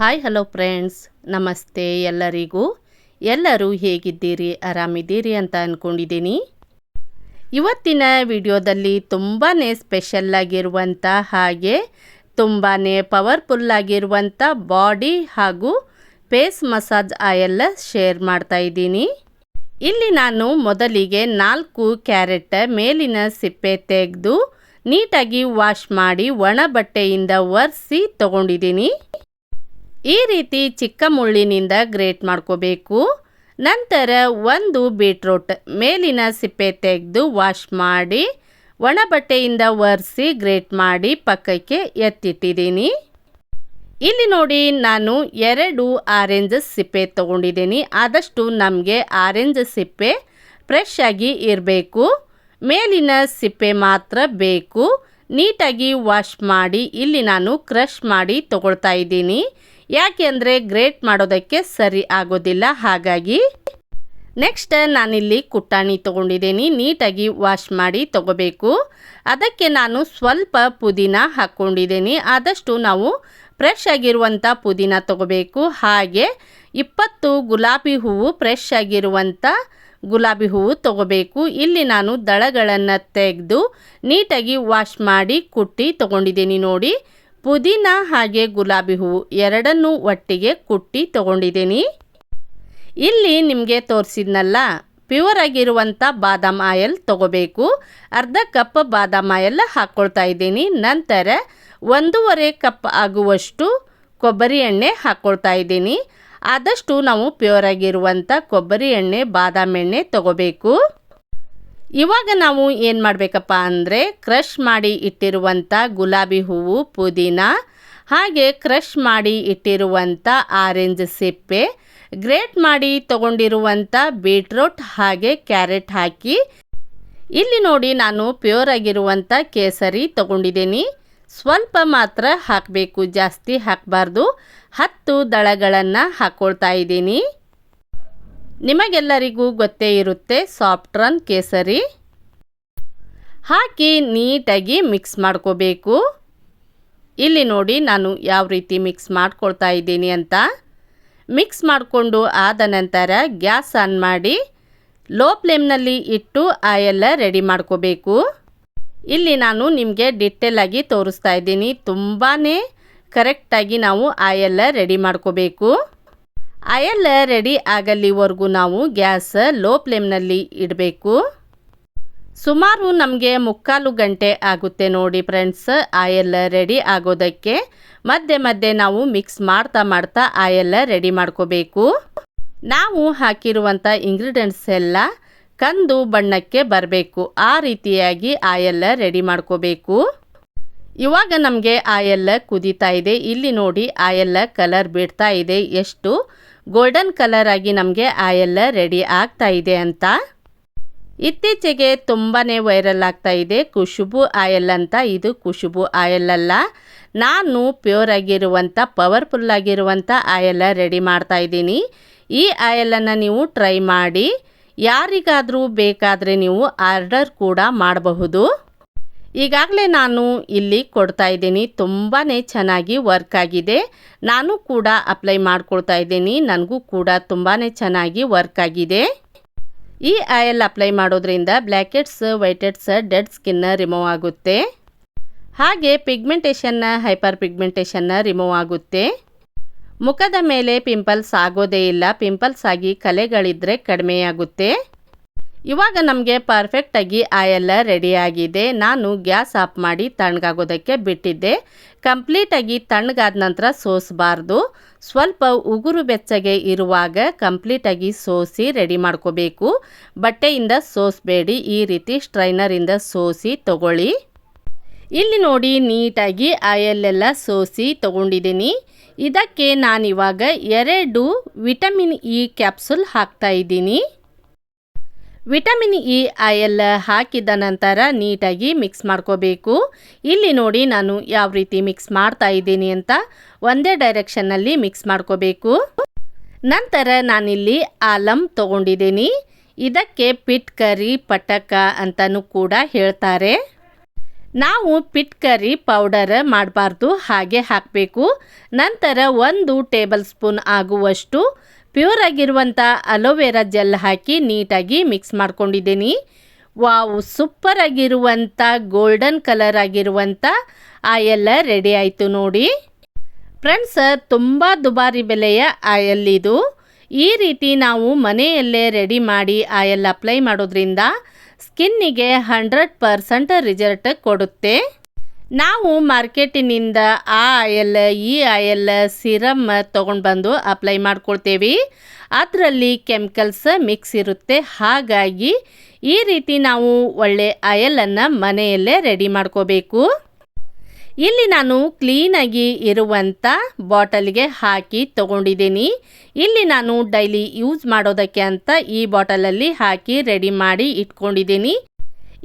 Hi hello friends ನಮಸ್ತೆ ಎಲ್ಲರಿಗೂ. ಎಲ್ಲರೂ ಹೇಗಿದ್ದೀರಿ? ಆರಾಮಿದ್ದೀರಿ ಅಂತ ಅಂದ್ಕೊಂಡಿದ್ದೀನಿ ಇವತ್ತಿನ ವಿಡಿಯೋದಲ್ಲಿ ತುಂಬಾ ಸ್ಪೆಷಲ್ಲಾಗಿರುವಂಥ ಹಾಗೆ ತುಂಬಾ ಪವರ್ಫುಲ್ಲಾಗಿರುವಂಥ ಬಾಡಿ ಹಾಗೂ ಫೇಸ್ ಮಸಾಜ್ ಆಯೆಲ್ಲ ಶೇರ್ ಮಾಡ್ತಾ ಇದ್ದೀನಿ. ಇಲ್ಲಿ ನಾನು ಮೊದಲಿಗೆ ನಾಲ್ಕು ಕ್ಯಾರೆಟ್ ಮೇಲಿನ ಸಿಪ್ಪೆ ತೆಗೆದು ನೀಟಾಗಿ ವಾಶ್ ಮಾಡಿ ಒಣ ಬಟ್ಟೆಯಿಂದ ಒರೆಸಿ ತಗೊಂಡಿದ್ದೀನಿ. ಈ ರೀತಿ ಚಿಕ್ಕ ಮುಳ್ಳಿನಿಂದ ಗ್ರೇಟ್ ಮಾಡ್ಕೋಬೇಕು. ನಂತರ ಒಂದು ಬೀಟ್ರೋಟ್ ಮೇಲಿನ ಸಿಪ್ಪೆ ತೆಗೆದು ವಾಶ್ ಮಾಡಿ, ಒಣ ಬಟ್ಟೆಯಿಂದ ಒರೆಸಿ ಗ್ರೇಟ್ ಮಾಡಿ ಪಕ್ಕಕ್ಕೆ ಎತ್ತಿಟ್ಟಿದ್ದೀನಿ. ಇಲ್ಲಿ ನೋಡಿ ನಾನು ಎರಡು ಆರೆಂಜ್ ಸಿಪ್ಪೆ ತೊಗೊಂಡಿದ್ದೀನಿ. ಆದಷ್ಟು ನಮಗೆ ಆರೆಂಜ್ ಸಿಪ್ಪೆ ಫ್ರೆಶ್ ಆಗಿ ಇರಬೇಕು. ಮೇಲಿನ ಸಿಪ್ಪೆ ಮಾತ್ರ ಬೇಕು. ನೀಟಾಗಿ ವಾಶ್ ಮಾಡಿ ಇಲ್ಲಿ ನಾನು ಕ್ರಷ್ ಮಾಡಿ ತಗೊಳ್ತಾ ಇದ್ದೀನಿ. ಯಾಕೆಂದರೆ ಗ್ರೇಟ್ ಮಾಡೋದಕ್ಕೆ ಸರಿ ಆಗೋದಿಲ್ಲ, ಹಾಗಾಗಿ ನೆಕ್ಸ್ಟ್ ನಾನಿಲ್ಲಿ ಕುಟ್ಟಾಣಿ ತೊಗೊಂಡಿದ್ದೀನಿ, ನೀಟಾಗಿ ವಾಶ್ ಮಾಡಿ ತಗೋಬೇಕು. ಅದಕ್ಕೆ ನಾನು ಸ್ವಲ್ಪ ಪುದೀನ ಹಾಕ್ಕೊಂಡಿದ್ದೀನಿ, ಆದಷ್ಟು ನಾವು ಫ್ರೆಶ್ ಆಗಿರುವಂಥ ಪುದೀನ ತಗೋಬೇಕು. ಹಾಗೆ ಇಪ್ಪತ್ತು ಗುಲಾಬಿ ಹೂವು, ಫ್ರೆಶ್ ಆಗಿರುವಂಥ ಗುಲಾಬಿ ಹೂವು ತಗೋಬೇಕು. ಇಲ್ಲಿ ನಾನು ದಳಗಳನ್ನು ತೆಗೆದು ನೀಟಾಗಿ ವಾಶ್ ಮಾಡಿ ಕುಟ್ಟಿ ತೊಗೊಂಡಿದ್ದೀನಿ ನೋಡಿ. ಪುದೀನ ಹಾಗೆ ಗುಲಾಬಿ ಹೂವು ಎರಡನ್ನೂ ಒಟ್ಟಿಗೆ ಕುಟ್ಟಿ ತಗೊಂಡಿದ್ದೀನಿ. ಇಲ್ಲಿ ನಿಮಗೆ ತೋರಿಸಿದ್ನಲ್ಲ, ಪ್ಯೂರ್ ಆಗಿರುವಂಥ ಬಾದಾಮ್ ಆಯಲ್ ತಗೋಬೇಕು. ಅರ್ಧ ಕಪ್ ಬಾದಾಮ್ ಆಯಲ್ ಹಾಕ್ಕೊಳ್ತಾ ಇದ್ದೀನಿ. ನಂತರ ಒಂದೂವರೆ ಕಪ್ ಆಗುವಷ್ಟು ಕೊಬ್ಬರಿ ಎಣ್ಣೆ ಹಾಕ್ಕೊಳ್ತಾ ಇದ್ದೀನಿ. ಆದಷ್ಟು ನಾವು ಪ್ಯೂರ್ ಆಗಿರುವಂಥ ಕೊಬ್ಬರಿ ಎಣ್ಣೆ, ಬಾದಾಮ್ ಎಣ್ಣೆ ತಗೋಬೇಕು. ಇವಾಗ ನಾವು ಏನು ಮಾಡಬೇಕಪ್ಪ ಅಂದರೆ ಕ್ರಷ್ ಮಾಡಿ ಇಟ್ಟಿರುವಂಥ ಗುಲಾಬಿ ಹೂವು, ಪುದೀನ, ಹಾಗೆ ಕ್ರಷ್ ಮಾಡಿ ಇಟ್ಟಿರುವಂಥ ಆರೆಂಜ್ ಸಿಪ್ಪೆ, ಗ್ರೇಟ್ ಮಾಡಿ ತಗೊಂಡಿರುವಂಥ ಬೀಟ್ರೂಟ್, ಹಾಗೆ ಕ್ಯಾರೆಟ್ ಹಾಕಿ. ಇಲ್ಲಿ ನೋಡಿ ನಾನು ಪ್ಯೂರ್ ಆಗಿರುವಂಥ ಕೇಸರಿ ತಗೊಂಡಿದ್ದೀನಿ. ಸ್ವಲ್ಪ ಮಾತ್ರ ಹಾಕಬೇಕು, ಜಾಸ್ತಿ ಹಾಕಬಾರ್ದು. ಹತ್ತು ದಳಗಳನ್ನು ಹಾಕ್ಕೊಳ್ತಾ ಇದ್ದೀನಿ. ನಿಮಗೆಲ್ಲರಿಗೂ ಗೊತ್ತೇ ಇರುತ್ತೆ ಸಾಫ್ಟ್ ರನ್ ಕೇಸರಿ. ಹಾಕಿ ನೀಟಾಗಿ ಮಿಕ್ಸ್ ಮಾಡ್ಕೋಬೇಕು. ಇಲ್ಲಿ ನೋಡಿ ನಾನು ಯಾವ ರೀತಿ ಮಿಕ್ಸ್ ಮಾಡ್ಕೊಳ್ತಾ ಇದ್ದೀನಿ ಅಂತ. ಮಿಕ್ಸ್ ಮಾಡಿಕೊಂಡು ಆದ ನಂತರ ಗ್ಯಾಸ್ ಆನ್ ಮಾಡಿ ಲೋ ಫ್ಲೇಮ್ನಲ್ಲಿ ಇಟ್ಟು ಆಯೆಲ್ಲ ರೆಡಿ ಮಾಡ್ಕೋಬೇಕು. ಇಲ್ಲಿ ನಾನು ನಿಮಗೆ ಡಿಟೇಲಾಗಿ ತೋರಿಸ್ತಾ ಇದ್ದೀನಿ. ತುಂಬಾ ಕರೆಕ್ಟಾಗಿ ನಾವು ಆಯೆಲ್ಲ ರೆಡಿ ಮಾಡ್ಕೋಬೇಕು. ಆಯಲ್ ರೆಡಿ ಆಗಲಿವರೆಗೂ ನಾವು ಗ್ಯಾಸ್ ಲೋ ಫ್ಲೇಮ್ನಲ್ಲಿ ಇಡಬೇಕು. ಸುಮಾರು ನಮಗೆ ಮುಕ್ಕಾಲು ಗಂಟೆ ಆಗುತ್ತೆ ನೋಡಿ ಫ್ರೆಂಡ್ಸ್, ಆಯಲ್ ರೆಡಿ ಆಗೋದಕ್ಕೆ. ಮಧ್ಯೆ ಮಧ್ಯೆ ನಾವು ಮಿಕ್ಸ್ ಮಾಡ್ತಾ ಮಾಡ್ತಾ ಆಯಲ್ ರೆಡಿ ಮಾಡ್ಕೋಬೇಕು. ನಾವು ಹಾಕಿರುವಂಥ ಇಂಗ್ರೀಡಿಯೆಂಟ್ಸ್ ಎಲ್ಲ ಕಂದು ಬಣ್ಣಕ್ಕೆ ಬರಬೇಕು. ಆ ರೀತಿಯಾಗಿ ಆಯಲ್ ರೆಡಿ ಮಾಡ್ಕೋಬೇಕು. ಇವಾಗ ನಮಗೆ ಆಯಲ್ ಕುದೀತಾ ಇದೆ. ಇಲ್ಲಿ ನೋಡಿ ಆಯಲ್ ಕಲರ್ ಬಿಡ್ತಾ ಇದೆ. ಎಷ್ಟು ಗೋಲ್ಡನ್ ಕಲರ್ ಆಗಿ ನಮಗೆ ಆಯಲ್ ರೆಡಿ ಆಗ್ತಾ ಇದೆ ಅಂತ. ಇತ್ತೀಚೆಗೆ ತುಂಬಾ ವೈರಲ್ ಆಗ್ತಾ ಇದೆ. ಖುಷುಬು ಆಯಲ್ ಅಂತ. ಇದು ಖುಷುಬು ಆಯಲ್ ಅಲ್ಲ. ನಾನು ಪ್ಯೂರ್ ಆಗಿರುವಂಥ ಪವರ್ಫುಲ್ ಆಗಿರುವಂಥ ಆಯಲ್ ರೆಡಿ ಮಾಡ್ತಾ ಇದ್ದೀನಿ. ಈ ಆಯಲನ್ನು ನೀವು ಟ್ರೈ ಮಾಡಿ, ಯಾರಿಗಾದರೂ ಬೇಕಾದರೆ ನೀವು ಆರ್ಡರ್ ಕೂಡ ಮಾಡಬಹುದು. ಈಗಾಗಲೇ ನಾನು ಇಲ್ಲಿ ಕೊಡ್ತಾ ಇದ್ದೀನಿ. ತುಂಬಾ ಚೆನ್ನಾಗಿ ವರ್ಕ್ ಆಗಿದೆ. ನಾನು ಕೂಡ ಅಪ್ಲೈ ಮಾಡ್ಕೊಳ್ತಾ ಇದ್ದೀನಿ. ನನಗೂ ಕೂಡ ತುಂಬಾ ಚೆನ್ನಾಗಿ ವರ್ಕ್ ಆಗಿದೆ. ಈ ಆಯಲ್ ಅಪ್ಲೈ ಮಾಡೋದ್ರಿಂದ ಬ್ಲ್ಯಾಕೆಟ್ಸ್, ವೈಟೆಡ್ಸ್, ಡೆಡ್ ಸ್ಕಿನ್ನ ರಿಮೂವ್ ಆಗುತ್ತೆ. ಹಾಗೆ ಪಿಗ್ಮೆಂಟೇಷನ್ನ ಹೈಪರ್ ಪಿಗ್ಮೆಂಟೇಷನ್ನ ರಿಮೂವ್ ಆಗುತ್ತೆ. ಮುಖದ ಮೇಲೆ ಪಿಂಪಲ್ಸ್ ಆಗೋದೇ ಇಲ್ಲ. ಪಿಂಪಲ್ಸ್ ಆಗಿ ಕಲೆಗಳಿದ್ದರೆ ಕಡಿಮೆಯಾಗುತ್ತೆ. ಇವಾಗ ನಮಗೆ ಪರ್ಫೆಕ್ಟಾಗಿ ಆಯೆಲ್ಲ ರೆಡಿಯಾಗಿದೆ ನಾನು ಗ್ಯಾಸ್ ಆಫ್ ಮಾಡಿ ತಣ್ಣಗಾಗೋದಕ್ಕೆ ಬಿಟ್ಟಿದ್ದೆ. ಕಂಪ್ಲೀಟಾಗಿ ತಣ್ಣಗಾದ ನಂತರ ಸೋಸಬಾರ್ದು. ಸ್ವಲ್ಪ ಉಗುರು ಬೆಚ್ಚಗೆ ಇರುವಾಗ ಕಂಪ್ಲೀಟಾಗಿ ಸೋಸಿ ರೆಡಿ ಮಾಡ್ಕೋಬೇಕು. ಬಟ್ಟೆಯಿಂದ ಸೋಸಬೇಡಿ. ಈ ರೀತಿ ಸ್ಟ್ರೈನರಿಂದ ಸೋಸಿ ತಗೊಳ್ಳಿ. ಇಲ್ಲಿ ನೋಡಿ ನೀಟಾಗಿ ಆಯಲ್ಲೆಲ್ಲ ಸೋಸಿ ತಗೊಂಡಿದ್ದೀನಿ. ಇದಕ್ಕೆ ನಾನಿವಾಗ ಎರಡು ವಿಟಮಿನ್ ಇ ಕ್ಯಾಪ್ಸುಲ್ ಹಾಕ್ತಾ ಇದ್ದೀನಿ. ವಿಟಮಿನ್ ಇ ಆಯಲ್ ಹಾಕಿದ ನಂತರ ನೀಟಾಗಿ ಮಿಕ್ಸ್ ಮಾಡ್ಕೋಬೇಕು. ಇಲ್ಲಿ ನೋಡಿ ನಾನು ಯಾವ ರೀತಿ ಮಿಕ್ಸ್ ಮಾಡ್ತಾ ಇದ್ದೀನಿ ಅಂತ ಒಂದೇ ಡೈರೆಕ್ಷನ್ನಲ್ಲಿ ಮಿಕ್ಸ್ ಮಾಡ್ಕೋಬೇಕು. ನಂತರ ನಾನಿಲ್ಲಿ ಆಲಂ ತೊಗೊಂಡಿದ್ದೀನಿ. ಇದಕ್ಕೆ ಪಿಟ್ ಕರಿ ಪಟಕ ಅಂತಲೂ ಕೂಡ ಹೇಳ್ತಾರೆ. ನಾವು ಪಿಟ್ ಕರಿ ಪೌಡರ್ ಮಾಡಬಾರ್ದು, ಹಾಗೆ ಹಾಕಬೇಕು. ನಂತರ ಒಂದು ಟೇಬಲ್ ಸ್ಪೂನ್ ಆಗುವಷ್ಟು ಪ್ಯೂರ್ ಆಗಿರುವಂಥ ಅಲೋವೆರಾ ಜೆಲ್ ಹಾಕಿ ನೀಟಾಗಿ ಮಿಕ್ಸ್ ಮಾಡ್ಕೊಂಡಿದ್ದೀನಿ. ವಾವ್ ಸೂಪರ್ ಆಗಿರುವಂಥ ಗೋಲ್ಡನ್ ಕಲರ್ ಆಗಿರುವಂಥ ಆಯೆಲ್ಲ ರೆಡಿ ಆಯಿತು ನೋಡಿ. ಫ್ರೆಂಡ್ಸ್ ತುಂಬ ದುಬಾರಿ ಬೆಲೆಯ ಆಯಲ್ ಇದು. ಈ ರೀತಿ ನಾವು ಮನೆಯಲ್ಲೇ ರೆಡಿ ಮಾಡಿ ಆಯಲ್ ಅಪ್ಲೈ ಮಾಡೋದ್ರಿಂದ ಸ್ಕಿನ್ನಿಗೆ ಹಂಡ್ರೆಡ್ ಪರ್ಸೆಂಟ್ ರಿಸಲ್ಟ್ ಕೊಡುತ್ತೆ. ನಾವು ಮಾರ್ಕೆಟಿನಿಂದ ಆ ಆಯಲ್, ಈ ಆಯಲ್ ಸಿರಮ್ ತೊಗೊಂಡು ಬಂದು ಅಪ್ಲೈ ಮಾಡ್ಕೊಳ್ತೇವೆ. ಅದರಲ್ಲಿ ಕೆಮಿಕಲ್ಸ್ ಮಿಕ್ಸ್ ಇರುತ್ತೆ. ಹಾಗಾಗಿ ಈ ರೀತಿ ನಾವು ಒಳ್ಳೆ ಆಯಲನ್ನು ಮನೆಯಲ್ಲೇ ರೆಡಿ ಮಾಡ್ಕೋಬೇಕು. ಇಲ್ಲಿ ನಾನು ಕ್ಲೀನಾಗಿ ಇರುವಂಥ ಬಾಟಲ್ಗೆ ಹಾಕಿ ತಗೊಂಡಿದ್ದೀನಿ. ಇಲ್ಲಿ ನಾನು ಡೈಲಿ ಯೂಸ್ ಮಾಡೋದಕ್ಕೆ ಅಂತ ಈ ಬಾಟಲಲ್ಲಿ ಹಾಕಿ ರೆಡಿ ಮಾಡಿ ಇಟ್ಕೊಂಡಿದ್ದೀನಿ.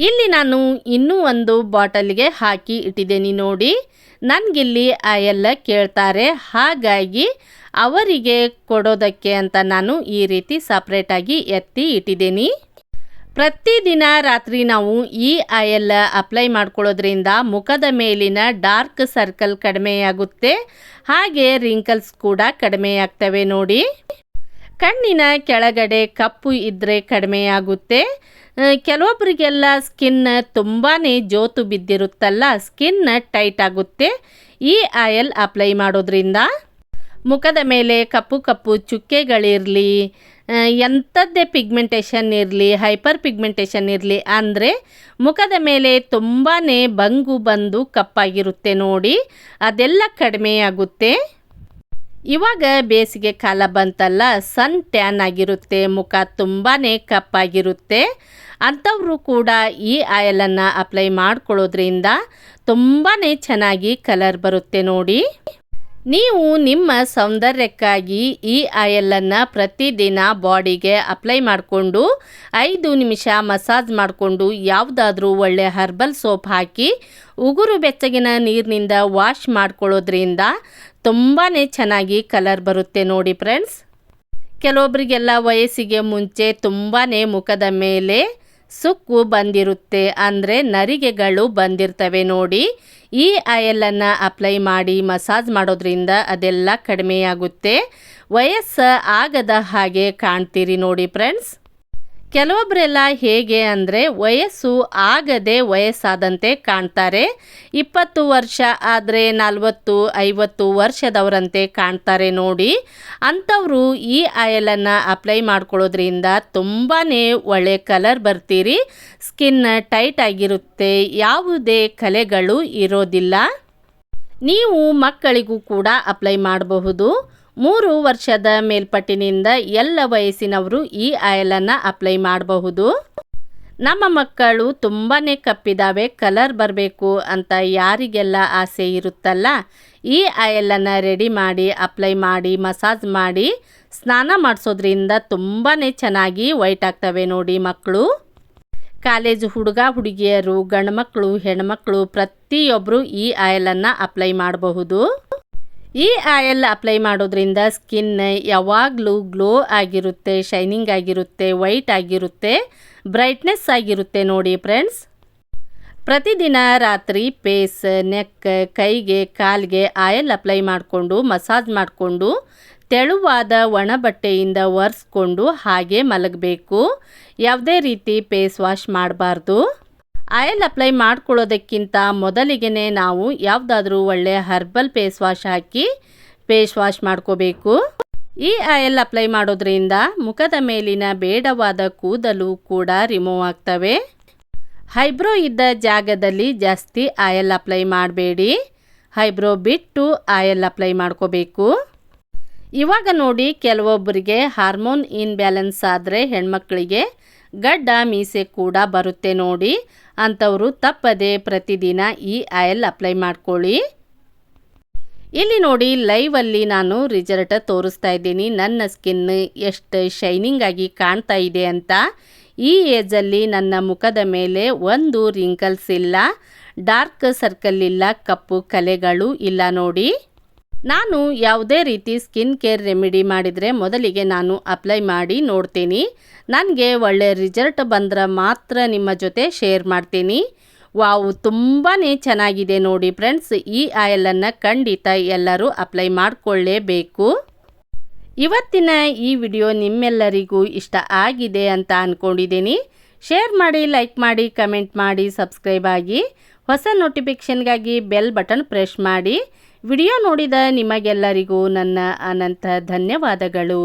ಇಲ್ಲಿ ನಾನು ಇನ್ನೂ ಒಂದು ಬಾಟಲ್ಗೆ ಹಾಕಿ ಇಟ್ಟಿದ್ದೀನಿ, ನೋಡಿ. ನನಗಿಲ್ಲಿ ಆ ಎಲ್ಲ ಕೇಳ್ತಾರೆ. ಹಾಗಾಗಿ ಅವರಿಗೆ ಕೊಡೋದಕ್ಕೆ ಅಂತ ನಾನು ಈ ರೀತಿ ಸಪ್ರೇಟಾಗಿ ಎತ್ತಿ ಇಟ್ಟಿದ್ದೀನಿ. ಪ್ರತಿದಿನ ರಾತ್ರಿ ನಾವು ಈ ಆಯಲ್ ಅಪ್ಲೈ ಮಾಡ್ಕೊಳ್ಳೋದ್ರಿಂದ ಮುಖದ ಮೇಲಿನ ಡಾರ್ಕ್ ಸರ್ಕಲ್ ಕಡಿಮೆಯಾಗುತ್ತೆ. ಹಾಗೆ ರಿಂಕಲ್ಸ್ ಕೂಡ ಕಡಿಮೆಯಾಗ್ತವೆ, ನೋಡಿ. ಕಣ್ಣಿನ ಕೆಳಗಡೆ ಕಪ್ಪು ಇದ್ದರೆ ಕಡಿಮೆಯಾಗುತ್ತೆ. ಕೆಲವೊಬ್ಬರಿಗೆಲ್ಲ ಸ್ಕಿನ್ ತುಂಬಾ ಜೋತು ಬಿದ್ದಿರುತ್ತಲ್ಲ ಸ್ಕಿನ್ ಟೈಟ್ ಆಗುತ್ತೆ. ಈ ಆಯಲ್ ಅಪ್ಲೈ ಮಾಡೋದ್ರಿಂದ ಮುಖದ ಮೇಲೆ ಕಪ್ಪು ಕಪ್ಪು ಚುಕ್ಕೆಗಳಿರಲಿ ಎಂಥದ್ದೇ ಪಿಗ್ಮೆಂಟೇಷನ್ ಇರಲಿ ಹೈಪರ್ ಪಿಗ್ಮೆಂಟೇಷನ್ ಇರಲಿ ಅಂದರೆ ಮುಖದ ಮೇಲೆ ತುಂಬಾ ಬಂಗು ಬಂದು ಕಪ್ಪಾಗಿರುತ್ತೆ ನೋಡಿ, ಅದೆಲ್ಲ ಕಡಿಮೆಯಾಗುತ್ತೆ ಇವಾಗ ಬೇಸಿಗೆ ಕಾಲ ಬಂತಲ್ಲ, ಸನ್ ಟ್ಯಾನ್ ಆಗಿರುತ್ತೆ, ಮುಖ ತುಂಬಾ ಕಪ್ಪಾಗಿರುತ್ತೆ. ಅಂಥವರು ಕೂಡ ಈ ಆಯಲನ್ನು ಅಪ್ಲೈ ಮಾಡ್ಕೊಳ್ಳೋದ್ರಿಂದ ತುಂಬಾ ಚೆನ್ನಾಗಿ ಕಲರ್ ಬರುತ್ತೆ ನೋಡಿ. ನೀವು ನಿಮ್ಮ ಸೌಂದರ್ಯಕ್ಕಾಗಿ ಈ ಆಯಲನ್ನು ಪ್ರತಿದಿನ ಬಾಡಿಗೆ ಅಪ್ಲೈ ಮಾಡಿಕೊಂಡು ಐದು ನಿಮಿಷ ಮಸಾಜ್ ಮಾಡಿಕೊಂಡು ಯಾವುದಾದ್ರೂ ಒಳ್ಳೆ ಹರ್ಬಲ್ ಸೋಪ್ ಹಾಕಿ ಉಗುರು ಬೆಚ್ಚಗಿನ ನೀರಿನಿಂದ ವಾಶ್ ಮಾಡ್ಕೊಳ್ಳೋದ್ರಿಂದ ತುಂಬಾ ಚೆನ್ನಾಗಿ ಕಲರ್ ಬರುತ್ತೆ ನೋಡಿ ಫ್ರೆಂಡ್ಸ್. ಕೆಲವೊಬ್ಬರಿಗೆಲ್ಲ ವಯಸ್ಸಿಗೆ ಮುಂಚೆ ತುಂಬಾ ಮುಖದ ಮೇಲೆ ಸುಕ್ಕು ಬಂದಿರುತ್ತೆ, ಅಂದರೆ ನರಿಗೆಗಳು ಬಂದಿರ್ತವೆ ನೋಡಿ. ಈ ಆಯಲನ್ನು ಅಪ್ಲೈ ಮಾಡಿ ಮಸಾಜ್ ಮಾಡೋದ್ರಿಂದ ಅದೆಲ್ಲ ಕಡಿಮೆಯಾಗುತ್ತೆ. ವಯಸ್ಸು ಆಗದ ಹಾಗೆ ಕಾಣ್ತೀರಿ ನೋಡಿ ಫ್ರೆಂಡ್ಸ್. ಕೆಲವೊಬ್ಬರೆಲ್ಲ ಹೇಗೆ ಅಂದರೆ ವಯಸ್ಸು ಆಗದೆ ವಯಸ್ಸಾದಂತೆ ಕಾಣ್ತಾರೆ. ಇಪ್ಪತ್ತು ವರ್ಷ ಆದರೆ ನಲವತ್ತು, ಐವತ್ತು ವರ್ಷದವರಂತೆ ಕಾಣ್ತಾರೆ ನೋಡಿ. ಅಂಥವರು ಈ ಆಯಲನ್ನು ಅಪ್ಲೈ ಮಾಡ್ಕೊಳ್ಳೋದ್ರಿಂದ ತುಂಬಾ ಒಳ್ಳೆ ಕಲರ್ ಬರ್ತೀರಿ. ಸ್ಕಿನ್ ಟೈಟ್ ಆಗಿರುತ್ತೆ. ಯಾವುದೇ ಕಲೆಗಳು ಇರೋದಿಲ್ಲ. ನೀವು ಮಕ್ಕಳಿಗೂ ಕೂಡ ಅಪ್ಲೈ ಮಾಡಬಹುದು. ಮೂರು ವರ್ಷದ ಮೇಲ್ಪಟ್ಟಿನಿಂದ ಎಲ್ಲ ವಯಸ್ಸಿನವರು ಈ ಆಯಲನ್ನು ಅಪ್ಲೈ ಮಾಡಬಹುದು. ನಮ್ಮ ಮಕ್ಕಳು ತುಂಬಾ ಕಪ್ಪಿದಾವೆ, ಕಲರ್ ಬರಬೇಕು ಅಂತ ಯಾರಿಗೆಲ್ಲ ಆಸೆ ಇರುತ್ತಲ್ಲ, ಈ ಆಯಲನ್ನು ರೆಡಿ ಮಾಡಿ, ಅಪ್ಲೈ ಮಾಡಿ, ಮಸಾಜ್ ಮಾಡಿ, ಸ್ನಾನ ಮಾಡಿಸೋದ್ರಿಂದ ತುಂಬಾ ಚೆನ್ನಾಗಿ ವೈಟ್ ಆಗ್ತವೆ ನೋಡಿ ಮಕ್ಕಳು. ಕಾಲೇಜು ಹುಡುಗ, ಹುಡುಗಿಯರು ಗಂಡು ಮಕ್ಕಳು ಹೆಣ್ಮಕ್ಳು ಪ್ರತಿಯೊಬ್ಬರು ಈ ಆಯಲನ್ನು ಅಪ್ಲೈ ಮಾಡಬಹುದು. ಈ ಆಯಲ್ ಅಪ್ಲೈ ಮಾಡೋದ್ರಿಂದ ಸ್ಕಿನ್ ಯಾವಾಗಲೂ ಗ್ಲೋ ಆಗಿರುತ್ತೆ, ಶೈನಿಂಗ್ ಆಗಿರುತ್ತೆ, ವೈಟ್ ಆಗಿರುತ್ತೆ, ಬ್ರೈಟ್ನೆಸ್ ಆಗಿರುತ್ತೆ ನೋಡಿ ಫ್ರೆಂಡ್ಸ್. ಪ್ರತಿದಿನ ರಾತ್ರಿ ಪೇಸ್, ನೆಕ್, ಕೈಗೆ, ಕಾಲಿಗೆ ಆಯಲ್ ಅಪ್ಲೈ ಮಾಡಿಕೊಂಡು, ಮಸಾಜ್ ಮಾಡಿಕೊಂಡು, ತೆಳುವಾದ ಒಣ ಬಟ್ಟೆಯಿಂದ ಒರೆಸ್ಕೊಂಡು ಹಾಗೆ ಮಲಗಬೇಕು. ಯಾವುದೇ ರೀತಿ ಫೇಸ್ ವಾಶ್ ಮಾಡಬಾರ್ದು. ಆಯಿಲ್ ಅಪ್ಲೈ ಮಾಡ್ಕೊಳ್ಳೋದಕ್ಕಿಂತ ಮೊದಲಿಗೆ ನಾವು ಯಾವುದಾದ್ರೂ ಒಳ್ಳೆಯ ಹರ್ಬಲ್ ಫೇಸ್ ವಾಶ್ ಹಾಕಿ ಫೇಸ್ ವಾಶ್ ಮಾಡ್ಕೋಬೇಕು. ಈ ಆಯಿಲ್ ಅಪ್ಲೈ ಮಾಡೋದ್ರಿಂದ ಮುಖದ ಮೇಲಿನ ಬೇಡವಾದ ಕೂದಲು ಕೂಡ ರಿಮೂವ್ ಆಗ್ತವೆ. ಹೈಬ್ರೋ ಇದ್ದ ಜಾಗದಲ್ಲಿ ಜಾಸ್ತಿ ಆಯಿಲ್ ಅಪ್ಲೈ ಮಾಡಬೇಡಿ. ಹೈಬ್ರೋ ಬಿಟ್ಟು ಆಯಿಲ್ ಅಪ್ಲೈ ಮಾಡ್ಕೋಬೇಕು. ಇವಾಗ ನೋಡಿ ಕೆಲವೊಬ್ಬರಿಗೆ ಹಾರ್ಮೋನ್ ಇನ್ಬ್ಯಾಲೆನ್ಸ್ ಆದರೆ ಹೆಣ್ಮಕ್ಳಿಗೆ ಗಡ್ಡ ಮೀಸೆ ಕೂಡ ಬರುತ್ತೆ ನೋಡಿ. ಅಂಥವರು ತಪ್ಪದೆ ಪ್ರತಿದಿನ ಈ ಆಯಲ್ ಅಪ್ಲೈ ಮಾಡ್ಕೊಳ್ಳಿ. ಇಲ್ಲಿ ನೋಡಿ ಲೈವಲ್ಲಿ ನಾನು ರಿಸಲ್ಟ್ ತೋರಿಸ್ತಾ ಇದ್ದೀನಿ. ನನ್ನ ಸ್ಕಿನ್ ಎಷ್ಟು ಶೈನಿಂಗ್ ಆಗಿ ಕಾಣ್ತಾ ಇದೆ ಅಂತ. ಈ ಏಜಲ್ಲಿ ನನ್ನ ಮುಖದ ಮೇಲೆ ಒಂದು ರಿಂಕಲ್ಸ್ ಇಲ್ಲ. ಡಾರ್ಕ್ ಸರ್ಕಲ್ ಇಲ್ಲ, ಕಪ್ಪು ಕಲೆಗಳು ಇಲ್ಲ ನೋಡಿ. ನಾನು ಯಾವುದೇ ರೀತಿ ಸ್ಕಿನ್ ಕೇರ್ ರೆಮಿಡಿ ಮಾಡಿದರೆ ಮೊದಲಿಗೆ ನಾನು ಅಪ್ಲೈ ಮಾಡಿ ನೋಡ್ತೀನಿ. ನನಗೆ ಒಳ್ಳೆಯ ರಿಸಲ್ಟ್ ಬಂದ್ರೆ ಮಾತ್ರ ನಿಮ್ಮ ಜೊತೆ ಶೇರ್ ಮಾಡ್ತೀನಿ. ವಾವು ತುಂಬಾ ಚೆನ್ನಾಗಿದೆ ನೋಡಿ ಫ್ರೆಂಡ್ಸ್. ಈ ಆಯಲನ್ನು ಖಂಡಿತ ಎಲ್ಲರೂ ಅಪ್ಲೈ ಮಾಡಿಕೊಳ್ಳೇಬೇಕು. ಇವತ್ತಿನ ಈ ವಿಡಿಯೋ ನಿಮ್ಮೆಲ್ಲರಿಗೂ ಇಷ್ಟ ಆಗಿದೆ ಅಂತ ಅಂದ್ಕೊಂಡಿದ್ದೀನಿ ಶೇರ್ ಮಾಡಿ, ಲೈಕ್ ಮಾಡಿ, ಕಮೆಂಟ್ ಮಾಡಿ, ಸಬ್ಸ್ಕ್ರೈಬ್ ಆಗಿ. ಹೊಸ ನೋಟಿಫಿಕೇಷನ್ಗಾಗಿ ಬೆಲ್ ಬಟನ್ ಪ್ರೆಸ್ ಮಾಡಿ. ವಿಡಿಯೋ ನೋಡಿದ ನಿಮಗೆಲ್ಲರಿಗೂ ನನ್ನ ಅನಂತ ಧನ್ಯವಾದಗಳು.